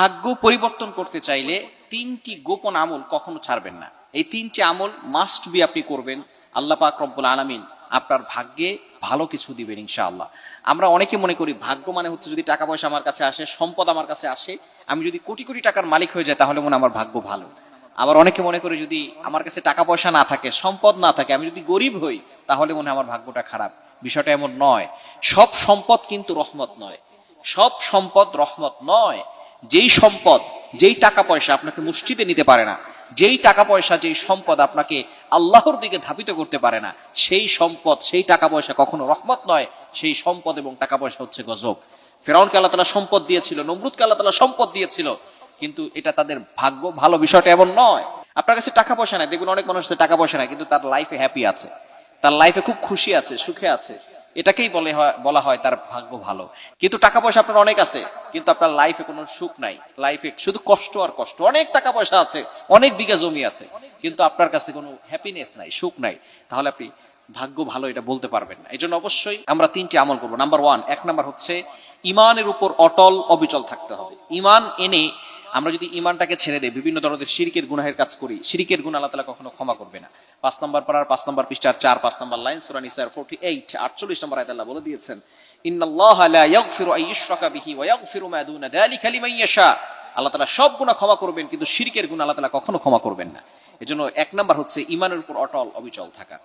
ভাগ্য পরিবর্তন করতে চাইলে তিনটি গোপন আমল কখনো ছাড়বেন না। এই তিনটি আমল মাস্ট বি আপনি করবেন। আল্লাহ পাক রব্বুল আলামিন আপনার ভাগ্যে ভালো কিছু দিবেন ইনশাআল্লাহ। আমরা অনেকে মনে করি ভাগ্য মানে হচ্ছে যদি টাকা পয়সা আমার কাছে আসে, সম্পদ আমার কাছে আসে, আমি যদি কোটি কোটি টাকার মালিক হয়ে যায় তাহলে মনে আমার ভাগ্য ভালো। আবার অনেকে মনে করে যদি আমার কাছে টাকা পয়সা না থাকে, সম্পদ না থাকে, আমি যদি গরিব হই তাহলে মনে আমার ভাগ্যটা খারাপ। বিষয়টা এমন নয়। সব সম্পদ কিন্তু রহমত নয়। সব সম্পদ রহমত নয়। যেই সম্পদ, যেই টাকা পয়সা আপনাকে মুষ্টিতে নিতে পারে না, যেই টাকা পয়সা, যেই সম্পদ আপনাকে আল্লাহর দিকে ধাবিত করতে পারে না, সেই সম্পদ, সেই টাকা পয়সা কখনো রহমত নয়, সেই সম্পদ এবং টাকা পয়সা হচ্ছে গজব। ফেরাউনকে আল্লাহ তালা সম্পদ দিয়েছিল, নমরুদকে আল্লাহ তালা সম্পদ দিয়েছিল, কিন্তু এটা তাদের ভাগ্য ভালো বিষয়টা এমন নয়। আপনার কাছে টাকা পয়সা নাই, দেখবেন অনেক মানুষের টাকা পয়সা নাই, কিন্তু তার লাইফে হ্যাপি আছে, তার লাইফে খুব খুশি আছে, সুখে আছে। এটাকেই বলে বলা হয় তার ভাগ্য ভালো। কিন্তু টাকা পয়সা আপনার অনেক আছে, কিন্তু আপনার লাইফে কোনো সুখ নাই। লাইফে শুধু কষ্ট আর কষ্ট। অনেক টাকা পয়সা আছে, অনেক বিঘা জমি আছে, কিন্তু আপনার কাছে কোনো হ্যাপিনেস নাই, সুখ নাই। তাহলে আপনি ভাগ্য ভালো এটা বলতে পারবেন না। এই জন্য অবশ্যই আমরা তিনটি আমল করব। নাম্বার ওয়ান এক নাম্বার হচ্ছে, ইমানের উপর অটল অবিচল থাকতে হবে। ইমান এনে আমরা যদি ইমানটাকে ছেড়ে দেয় বিভিন্ন ধরনের শিরিকের গুনাহের কাজ করি, শিরিকের গুণ আল্লাহ তালা কখনো ক্ষমা করবে না। পাঁচ নম্বর পাড়ার, পাঁচ নম্বর পৃষ্ঠার চার, পাঁচ নম্বর লাইন সুরান ইসার ফোর্টি এইট আটচল্লিশ নম্বর আয়াত আল্লাহ বলে দিয়েছেন আল্লাহ তাআলা সব ক্ষমা করবেন, কিন্তু গুণ কখনো ক্ষমা করবেন না। এজন্য এক নাম্বার হচ্ছে উপর অটল অবিচল থাকা।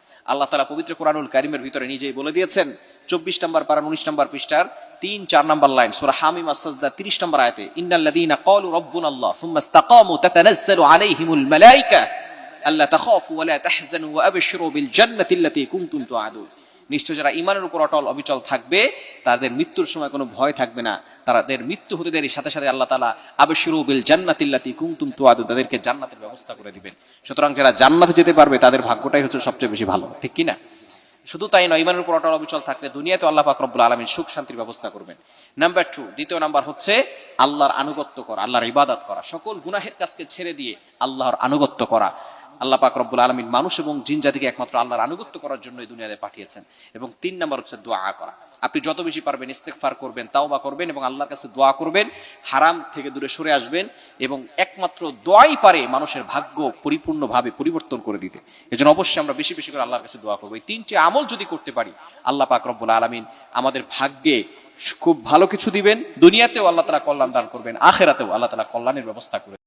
পবিত্র কোরআনুল কারিমের ভিতরে নিজেই বলে দিয়েছেন, চব্বিশ নম্বর পারা, উনিশ নম্বর পৃষ্ঠার তিন, চার নম্বর লাইন, সূরা হামিম আস-সাজদা 30 নম্বর আয়াতে, ইন্নাল্লাযীনা ক্বালু রাব্বুনা আল্লাহ সুম্মা ইসতাকামু তাতানাজ্জালু আলাইহিমুল মালায়েকা আল্লাহ তাখাফু ওয়া লা তাহজানু ওয়া আবশিরু বিল জান্নাতি আল্লাতী কুনতুম তুআদুন। নিশ্চয় যারা ইমানের উপর অটল, অবিচল থাকবে, তাদের মৃত্যুর সময় কোনো ভয় থাকবে না। তাদের মৃত্যু হতে দেরি, সাথে সাথে আল্লাহ তাআলা আবশিরু বিল জান্নাতিল্লাতী কুনতুম তুআদুন, তাদেরকে জান্নাতের ব্যবস্থা করে দিবেন। সুতরাং যারা জান্নাতে যেতে পারবে, তাদের ভাগ্যটাই হচ্ছে সবচেয়ে বেশি ভালো, ঠিক কি না শুধু তাই নয়, ইমানের উপর অটল অবিচল থাকলে দুনিয়াতে আল্লাহ পাক রব্বুল আলমিন সুখ শান্তির ব্যবস্থা করবেন। নাম্বার টু দ্বিতীয় নাম্বার হচ্ছে আল্লাহর আনুগত্য করা, আল্লাহর ইবাদত করা। সকল গুনাহের কাজকে ছেড়ে দিয়ে আল্লাহর আনুগত্য করা। আল্লাহ পাক রব্বুল আলমিন মানুষ এবং জিন জাতিকে একমাত্র আল্লাহর আনুগত্য করার জন্য এই দুনিয়াতে পাঠিয়েছেন। এবং তিন নাম্বার হচ্ছে দোয়া করা। আপনি যত বেশি পারবেন ইস্তেকফার করবেন তাও বা করবেন এবং আল্লাহর কাছে দোয়া করবেন, হারাম থেকে দূরে সরে আসবেন এবং একমাত্র দোয়াই পারে মানুষের ভাগ্য পরিপূর্ণভাবে পরিবর্তন করে দিতে। এজন্য অবশ্যই আমরা বেশি বেশি করে আল্লাহর কাছে দোয়া করব। এই তিনটি আমল যদি করতে পারি, আল্লাহ পাক রব্বুল আলমিন আমাদের ভাগ্যে খুব ভালো কিছু দিবেন, দুনিয়াতেও আল্লাহ তালা কল্যাণ দান করবেন, আখেরাতেও আল্লাহ তালা কল্যাণের ব্যবস্থা করে